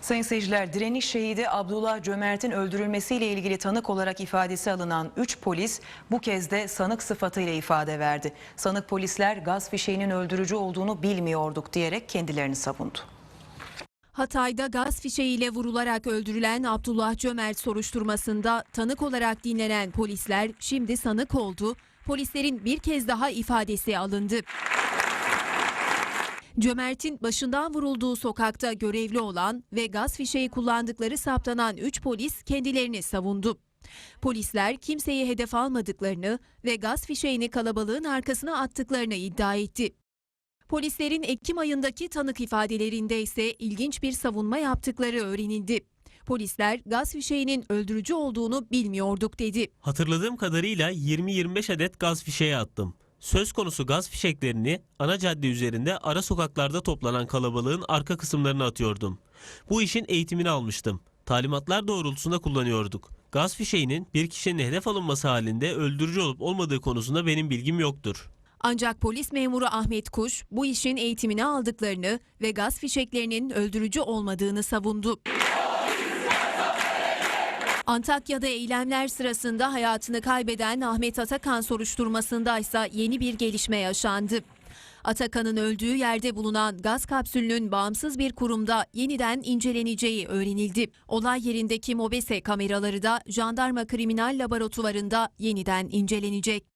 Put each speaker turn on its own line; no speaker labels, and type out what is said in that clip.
Sayın seyirciler, direniş şehidi Abdullah Cömert'in öldürülmesiyle ilgili tanık olarak ifadesi alınan 3 polis bu kez de sanık sıfatıyla ifade verdi. Sanık polisler gaz fişeğinin öldürücü olduğunu bilmiyorduk diyerek kendilerini savundu.
Hatay'da gaz fişeğiyle vurularak öldürülen Abdullah Cömert soruşturmasında tanık olarak dinlenen polisler şimdi sanık oldu. Polislerin bir kez daha ifadesi alındı. Cömert'in başından vurulduğu sokakta görevli olan ve gaz fişeği kullandıkları saptanan 3 polis kendilerini savundu. Polisler kimseyi hedef almadıklarını ve gaz fişeğini kalabalığın arkasına attıklarını iddia etti. Polislerin Ekim ayındaki tanık ifadelerinde ise ilginç bir savunma yaptıkları öğrenildi. Polisler gaz fişeğinin öldürücü olduğunu bilmiyorduk dedi.
Hatırladığım kadarıyla 20-25 adet gaz fişeği attım. Söz konusu gaz fişeklerini ana cadde üzerinde ara sokaklarda toplanan kalabalığın arka kısımlarına atıyordum. Bu işin eğitimini almıştım. Talimatlar doğrultusunda kullanıyorduk. Gaz fişeğinin bir kişinin hedef alınması halinde öldürücü olup olmadığı konusunda benim bilgim yoktur.
Ancak polis memuru Ahmet Kuş bu işin eğitimini aldıklarını ve gaz fişeklerinin öldürücü olmadığını savundu. Antakya'da eylemler sırasında hayatını kaybeden Ahmet Atakan soruşturmasında ise yeni bir gelişme yaşandı. Atakan'ın öldüğü yerde bulunan gaz kapsülünün bağımsız bir kurumda yeniden inceleneceği öğrenildi. Olay yerindeki MOBESE kameraları da jandarma kriminal laboratuvarında yeniden incelenecek.